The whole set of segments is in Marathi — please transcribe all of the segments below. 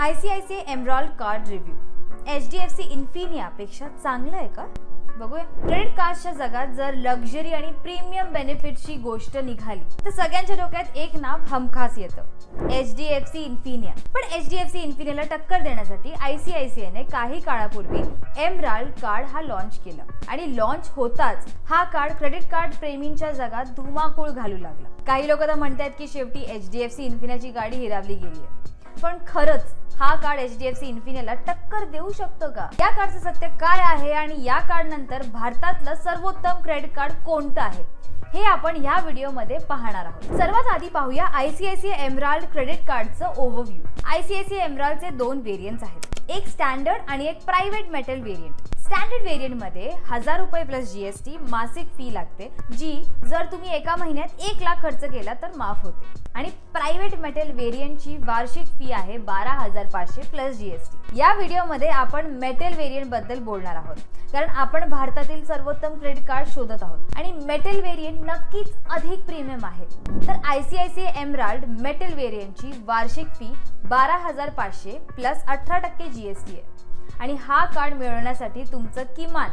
I C I C emerald card review. H D F C इन्फिनियापेक्षा चांगलं आहे का? बघूया. क्रेडिट कार्डच्या जगात जर लक्झरी आणि प्रीमियम बेनिफिटची गोष्ट निघाली तर सगळ्यांच्या डोक्यात एक नाव हमखास येतं. H D F C Infinia. पण एच डी एफ सी इन्फिनियाला टक्कर देण्यासाठी आय सी आय सी आयने काही काळापूर्वी एमराल्ड कार्ड हा लॉन्च केला. आणि लॉन्च होताच हा कार्ड क्रेडिट कार्ड प्रेमींच्या जगात धुमाकूळ घालू लागला. काही लोक तर म्हणतात की शेवटी एच डी एफ सी इन्फिनियाची गाडी हिरावली गेली आहे पण खरंच हा card H D F C इन्फिनियाला टक्कर देऊ शकतो का? या कार्डचं सत्य काय आहे आणि या कार्ड नंतर भारतातलं सर्वोत्तम क्रेडिट कार्ड कोणतं आहे? हे आपण ह्या व्हिडिओमध्ये पाहणार आहोत. सर्वात आधी पाहूया आयसीआयसीआय एमराल्ड क्रेडिट कार्डचं ओव्हरव्ह्यू आयसीआयसीआय एमराल्डचे दोन व्हेरियंट्स आहेत. एक स्टँडर्ड आणि एक प्रायव्हेट मेटल व्हेरियंट स्टँडर्ड व्हेरियंटमध्ये हजार रुपये प्लस जीएसटी मासिक फी लागते जी जर तुम्ही एका महिन्यात एक लाख खर्च केला तर माफ होते. आणि प्रायव्हेट मेटल व्हेरियंटची वार्षिक फी आहे बारा हजार पाचशे प्लस जीएसटी या व्हिडिओमध्ये आपण मेटल व्हेरियंटबद्दल बोलणार आहोत. कारण आपण भारतातील सर्वोत्तम क्रेडिट कार्ड शोधत आहोत. आणि मेटल व्हेरियंट नक्कीच अधिक प्रीमियम आहे. तर आयसीआयसीआय एमराल्ड मेटल व्हेरियंटची वार्षिक फी बारा हजार पाचशे प्लस अठरा टक्के जीएसटी आहे. आणि हा कार्ड मिळवण्यासाठी तुमचं किमान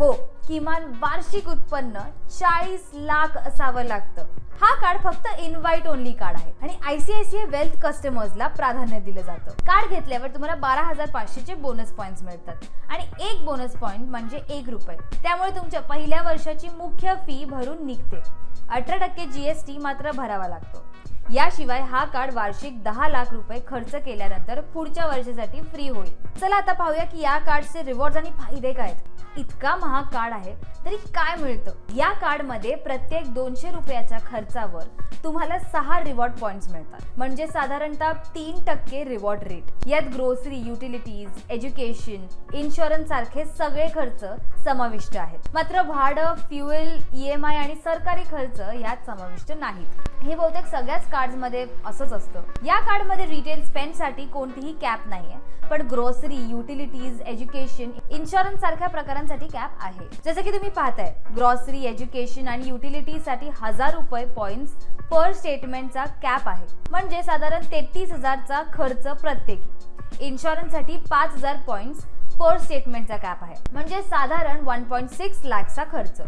हो किमान वार्षिक उत्पन्न चाळीस लाख असावं लागतं. हा कार्ड फक्त इनवाईट ओनली कार्ड आहे आणि आयसीआयसीआय वेल्थ कस्टमर्सला प्राधान्य दिलं जातं. कार्ड घेतल्यावर तुम्हाला बारा हजार पाचशेचे बोनस पॉईंट्स मिळतात. आणि एक बोनस पॉईंट म्हणजे एक रुपये. त्यामुळे तुमच्या पहिल्या वर्षाची मुख्य फी भरून निघते. अठरा टक्के जीएसटी मात्र भरावा लागतो. याशिवाय हा कार्ड वार्षिक दहा लाख रुपये खर्च केल्यानंतर पुढच्या वर्षासाठी फ्री होईल. चला आता पाहूया की या कार्डचे रिवॉर्ड आणि फायदे काय आहेत. इतका महाग कार्ड आहे तरी काय मिळतं? या कार्डमध्ये प्रत्येक दोनशे रुपयाच्या खर्चावर तुम्हाला सहा रिवॉर्ड पॉइंट्स मिळतात. म्हणजे साधारणतः तीन टक्के रिवॉर्ड रेट यात ग्रोसरी युटिलिटीज एज्युकेशन इन्शुरन्स सारखे सगळे खर्च समाविष्ट आहेत. मात्र भाडं फ्युएल ई एम आय आणि सरकारी खर्च यात समाविष्ट नाहीत. हे बहुतेक सगळ्याच कार्ड्समध्ये असंच असतं. या कार्डमध्ये रिटेल स्पेंडसाठी कोणतीही कॅप नाहीये. पण ग्रोसरी युटिलिटीज एज्युकेशन इन्शुरन्स सारख्या प्रकारांसाठी कॅप आहे. जसं की तुम्ही पाहताय ग्रॉसरी एज्युकेशन आणि युटिलिटीसाठी हजार रुपये पॉईंट्स पर स्टेटमेंटचा कॅप आहे. म्हणजे साधारण तेहतीस हजारचा खर्च प्रत्येकी. इन्शुरन्ससाठी पाच हजार पॉईंट्स पर स्टेटमेंटचा कॅप आहे. म्हणजे साधारण वन पॉईंट सिक्स लॅक्सचा खर्च.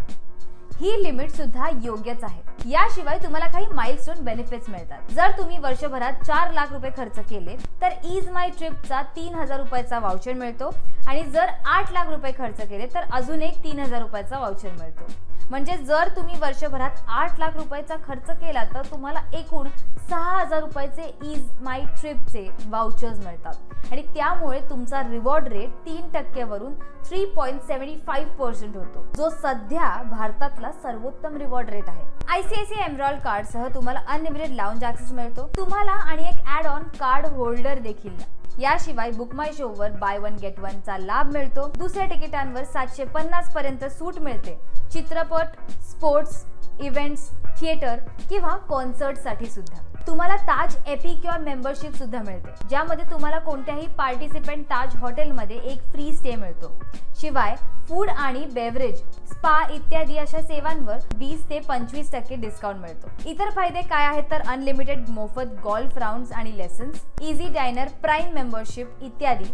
ही लिमिट सुद्धा योग्यच आहे. याशिवाय तुम्हाला काही माइलस्टोन बेनिफिट्स मिळतात. जर तुम्ही वर्षभरात चार लाख रुपये खर्च केले तर इज माय ट्रिपचा तीन हजार रुपयाचा वाउचर मिळतो. आणि जर आठ लाख रुपये खर्च केले तर अजून एक तीन हजार रुपयाचा वाउचर मिळतो. म्हणजे जर तुम्ही वर्षभरात आठ लाख रुपयाचा खर्च केला तर तुम्हाला एकूण सहा हजार रुपयाचे इज माय ट्रिपचे वाउचर्स मिळतात. आणि त्यामुळे तुमचा रिवॉर्ड रेट तीन टक्क्यावरून three point seventy five percent होतो. जो सध्या भारतातला सर्वोत्तम रिवॉर्ड रेट आहे. आयसीआयसीआय एमरॉल्ड कार्डसह तुम्हाला अनलिमिटेड लाऊंज ऍक्सेस मिळतो. तुम्हाला आणि एक ऍड ऑन कार्ड होल्डर देखील याशिवाय बुक माय शोवर बाय वन गेट वन चा लाभ मिळतो. दुसऱ्या तिकिटांवर सातशे पन्नास पर्यंत सूट मिळते. चित्रपट स्पोर्ट्स इव्हेंट्स थिएटर किंवा कॉन्सर्टसाठी सुद्धा. तुम्हाला ताज एपिक्युअर मेंबरशिप सुद्धा मिळते ज्यामध्ये तुम्हाला कोणत्याही पार्टिसिपेंट ताज हॉटेलमध्ये एक फ्री स्टे मिळतो. शिवाय फूड आणि बेवरेज स्पा इत्यादी अशा सेवांवर वीस ते पंचवीस टक्के डिस्काउंट मिळतो. इतर फायदे काय आहेत तर अनलिमिटेड मोफत गॉल्फ राऊंड आणि lessons easy diner prime membership इत्यादी.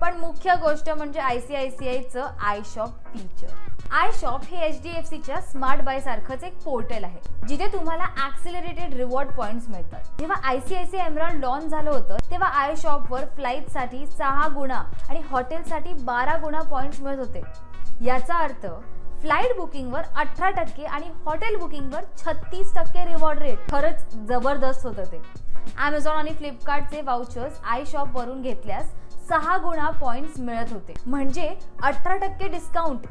पण मुख्य गोष्ट म्हणजे I C I C आयचं I shop feature I shop हे एच डी एफ सीच्या स्मार्ट बाय सारखंच एक पोर्टल आहे जिथे तुम्हाला ऍक्सिलरेटेड रिवॉर्ड पॉइंट्स मिळतात. जेव्हा I C I C launch झालं होतं तेव्हा आय शॉपवर फ्लाईटसाठी सहा गुणा आणि हॉटेलसाठी बारा गुणा पॉइंट्स मिळत होते. याचा अर्थ फ्लाईट बुकिंगवर अठरा टक्के आणि हॉटेल बुकिंगवर छत्तीस टक्के रिवॉर्ड रेट खरंच जबरदस्त होतं ते. ॲमेझॉन आणि फ्लिपकार्टचे वाउचर्स आय शॉपवरून घेतल्यास सहा गुणा पॉइंट्स मिळत होते. म्हणजे अठरा टक्के डिस्काउंट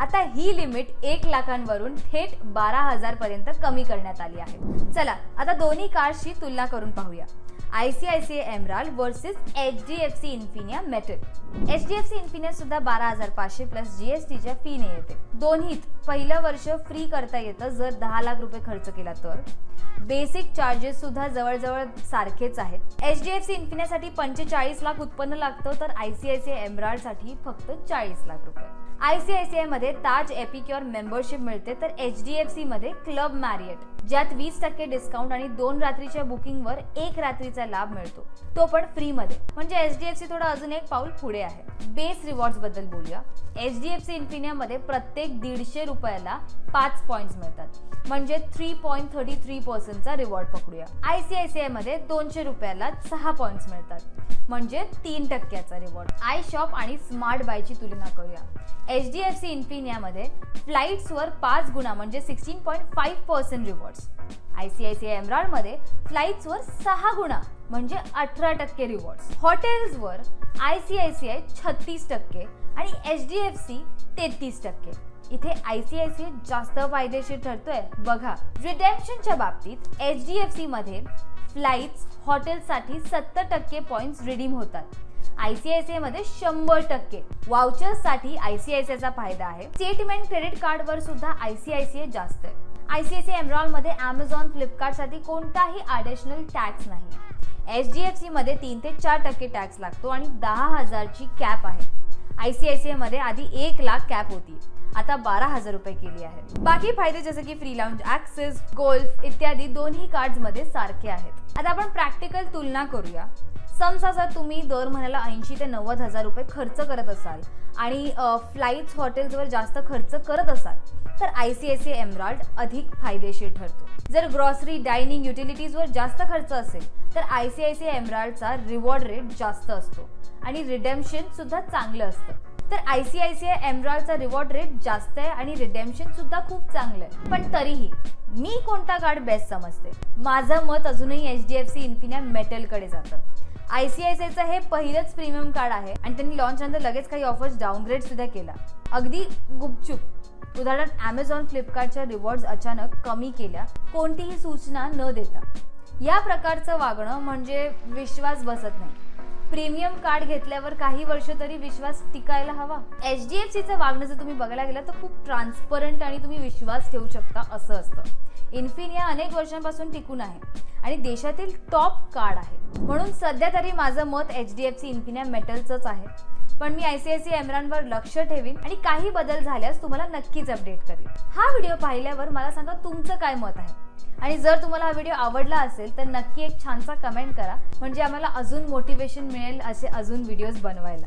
आता ही लिमिट एक लाखांवरून थेट बारा हजार पर्यंत कमी करण्यात आली आहे. चला आता दोन्ही कार्डची तुलना करून पाहूया. I C I C I versus H D F C Infinia metal H D F C Infinia सुद्धा बारा हजार पाचशे प्लस जीएसटीच्या फीने येते. दोन्हीत पहिलं वर्ष फ्री करता येतं जर दहा लाख रुपये खर्च केला तर. बेसिक चार्जेस सुद्धा जवळजवळ सारखेच आहेत. एच डी एफ सी इन्फिनियासाठी पंचेचाळीस लाख उत्पन्न लागतं तर I C I C I एमराडसाठी फक्त चाळीस लाख रुपये. आय सी आय सी आयमध्ये ताज एपिक्युअर मेंबरशिप मिळते तर एच डी एफ सी मध्ये क्लब मॅरियट ज्यात वीस टक्के डिस्काउंट आणि दोन रात्रीच्या बुकिंगवर एक रात्रीचा लाभ मिळतो. तो पण फ्री मध्ये. म्हणजे एच डी एफ सी थोडा अजून एक पाऊल पुढे आहे. बेस रिवॉर्ड्सबद्दल बोलूया. एच डी एफ सी इन्फिनियामध्ये प्रत्येक दीडशे रुपये रुपयाला पाच पॉईंट्स मिळतात. म्हणजे थ्री पॉईंट थर्टी थ्री पर्सेंटचा रिवॉर्ड पकडूया. आय सी आय सी आयमध्ये दोनशे रुपयाला सहा पॉईंट्स मिळतात. म्हणजे तीन टक्क्याचा रिवॉर्ड आय शॉप आणि स्मार्ट बायची तुलना करूया. एच डी एफ सी इन्फिनियामध्ये फ्लाईट्सवर पाच गुणा म्हणजे sixteen point five percent rewards I C I C I एमराल्डमध्ये फ्लाईट्सवर सहा गुणा म्हणजे अठरा टक्के rewards हॉटेल्सवर I C I C I छत्तीस टक्के आणि एच डी एफ सी तेहतीस टक्के. इथे आय सी आय सी जास्त फायदेशीर ठरतोय बघा रिडेम्पशनच्या बाबतीत एच डी एफ सी मध्ये फ्लाईट्स हॉटेलसाठी सत्तर टक्के पॉईंट्स रिडीम होतात आय सी आय सी आयमध्ये शंभर टक्के वाउचर्ससाठी आय सी आय सी आयचा फायदा आहे स्टेटमेंट क्रेडिट कार्डवर सुद्धा I C I C I जास्त आहे आय सी आय सी एमरॉलमध्ये अमेझॉन फ्लिपकार्टसाठी कोणताही ॲडिशनल टॅक्स नाही एच डी एफ सी मध्ये तीन ते चार टक्के टॅक्स लागतो आणि दहा हजारची कॅप आहे आय सी आय सी आयमध्ये आधी एक लाख कॅप होती आता बारा हजार रुपये केली आहे. बाकी फायदे जसे की फ्री लाउंज ऍक्सेस गोल्फ इत्यादी दोन्ही कार्डमध्ये सारखे आहेत. आता आपण प्रॅक्टिकल तुलना करूया. समजा जर तुम्ही दर महिन्याला ऐंशी ते नव्वद हजार रुपये खर्च करत असाल आणि फ्लाईट्स हॉटेल्सवर जास्त खर्च करत असाल तर I C I C emerald अधिक फायदेशीर ठरतो. जर ग्रॉसरी डायनिंग युटिलिटीजवर जास्त खर्च असेल तर आय सी आय सी एमराल्डचा रिवॉर्ड रेट जास्त असतो. आणि रिडेम्पशन सुद्धा चांगलं असतं. तर I C I C I एमराल्डचा reward rate जास्त आहे आणि रिडेम्शन सुद्धा खूप चांगलं आहे. पण तरीही मी कोणता कार्ड बेस्ट समजते? माझं मत अजूनही H D F C Infinia मेटलकडे जातं. आय सी आय सी आयचं हे पहिलंच प्रीमियम कार्ड आहे आणि त्यांनी लॉन्च नंतर लगेच काही ऑफर्स डाऊनग्रेड सुद्धा केला. अगदी गुपचूप. उदाहरण ॲमेझॉन फ्लिपकार्टच्या रिवॉर्ड्स अचानक कमी केल्या. कोणतीही सूचना न देता. या प्रकारचं वागणं म्हणजे विश्वास बसत नाही. प्रीमियम कार्ड घेतल्यावर काही वर्ष तरी विश्वास टिकायला हवा. एच डी एफ सीचं वागणं जर तुम्ही बघायला गेलं तर खूप ट्रान्सपरंट आणि तुम्ही विश्वास ठेवू शकता असं असतं. इन्फिनिया अनेक वर्षांपासून टिकून आहे आणि देशातील टॉप कार्ड आहे. म्हणून सध्या तरी माझं मत H D F C Infinia मेटलचंच आहे. पण मी आयसीआयसी एमरानवर लक्ष ठेवीन आणि काही बदल झाल्यास तुम्हाला नक्कीच अपडेट करेन. हा व्हिडिओ पाहिल्यावर मला सांगा तुमचं काय मत आहे. आणि जर तुम्हाला हा व्हिडिओ आवडला असेल तर नक्की एक छानसा कमेंट करा म्हणजे आम्हाला अजून मोटिवेशन मिळेल असे अजून व्हिडिओज बनवायला.